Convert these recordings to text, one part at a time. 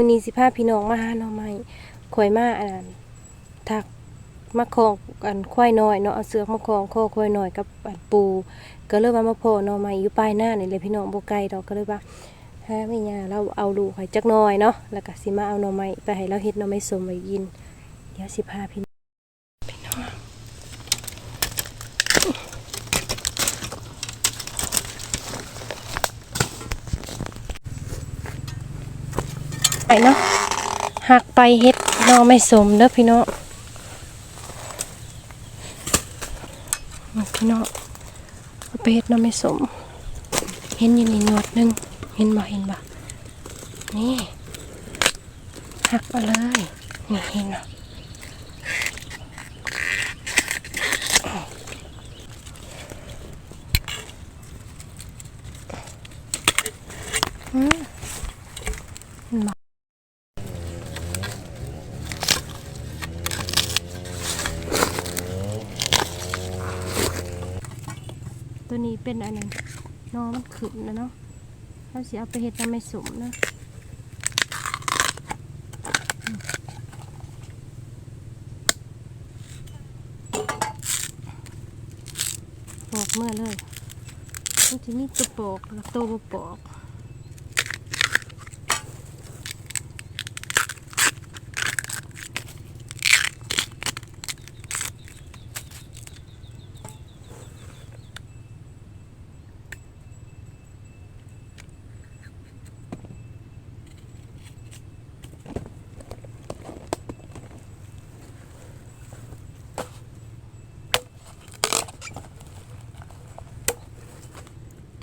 มื้อนี้สิพาพี่น้องมาหาหน่อไม้ข่อยมาอันนั้นทักมาคองอันควายน้อยเนาะเอาเสือกมาคองคอควายน้อยกับอันปู ก็เลยว่ามาโพหน่อไม้อยู่ปลายหน้านี่เลยพี่น้องบ่ไกลดอกก็เลยว่าหาแม่ย่าเราเอาลูกข่อยจักหน่อยเนาะแล้วก็สิมาเอาหน่อไม้ไปให้เราเฮ็ดหน่อไม้สมไว้กิน เดี๋ยวสิพาพี่น้อง ไปเนาะหักไปเฮ็ดนอไม้สมเด้อพี่น้องพี่น้องเอาไปเฮ็ดน้ำไม่สม เห็นอยู่นี่หนวดหนึงเห็นบ่เห็นบ่นี่หักเอาเลยนี่เห็นบ่อืมเห็นบ่ ตัวนี้เป็นอันนั้นนอมันขึ้นนะเนาะเราเสิเอาไปเห็ดทำไม่สมนะปอกเมื่อเลยมันจะมีตัวปอกแล้วตัวปอก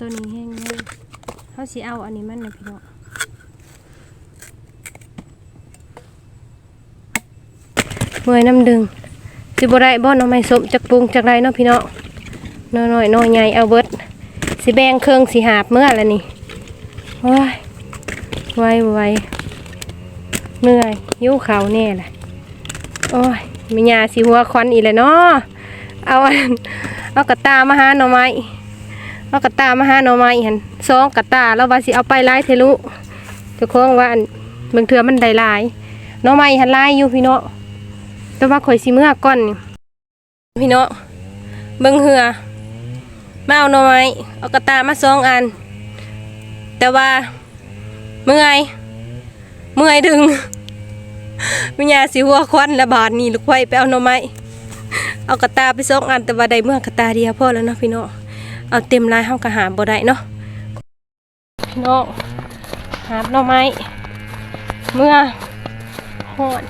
ตัวนี้แห้งเลยเขาสิเอาอันนี้มันนะพี่น้องเมื่อยน้ำดึงสิบ่ได้บ่หน้องไม้สมจักปรุงจักไรเนาะพี่น้องน้อยน้อยน้อยใหญ่เอาเบิดสิแบงเครื่องสิหาบเมื่อแล้วนี่ว้ายไวไวเมื่อยยิ้วเขาแน่แหละโอ้ยมียาสิหัวควันอีกเลยเนาะเอาเอากระตามาหาหน่อไม้ เอากระตามาหาหน่อไม้หันสองกระตาแล้วว่าสิเอาไปไล่เทลุจะคล้องว่าอันบางเทือมันได้หลายหน่อไม้หันไล่อยู่พี่เนาะแต่ว่าข่อยสิเมื่อก่อนพี่เนาะเบิ่งเหือมาเอาหน่อไม้เอากระตามาสองอัน แต่ว่าเมื่อยเมื่อยดึงวิญญาสิหัวควันและบาดนี่ลูกไฟไปเอาหน่อไม้เอากระตาไปสองอันแต่ว่าได้เมื่อกระตาเดียวพ่อแล้วเนาะพี่เนาะ เอาเต็มลายเฮากะหาบ่ได้เนาะพี่น้องหาบหน่อไม้เมื่อหอน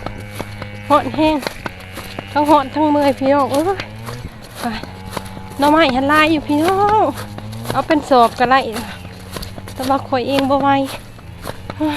หอนแห้งทั้งหอนทั้งเมื่อยพี่น้องเอ้ยไปหน่อไม้หันลายอยู่พี่น้องเอาเป็นสอบกันไรแต่ว่าข่อยเองบ่ไหวเฮ้ย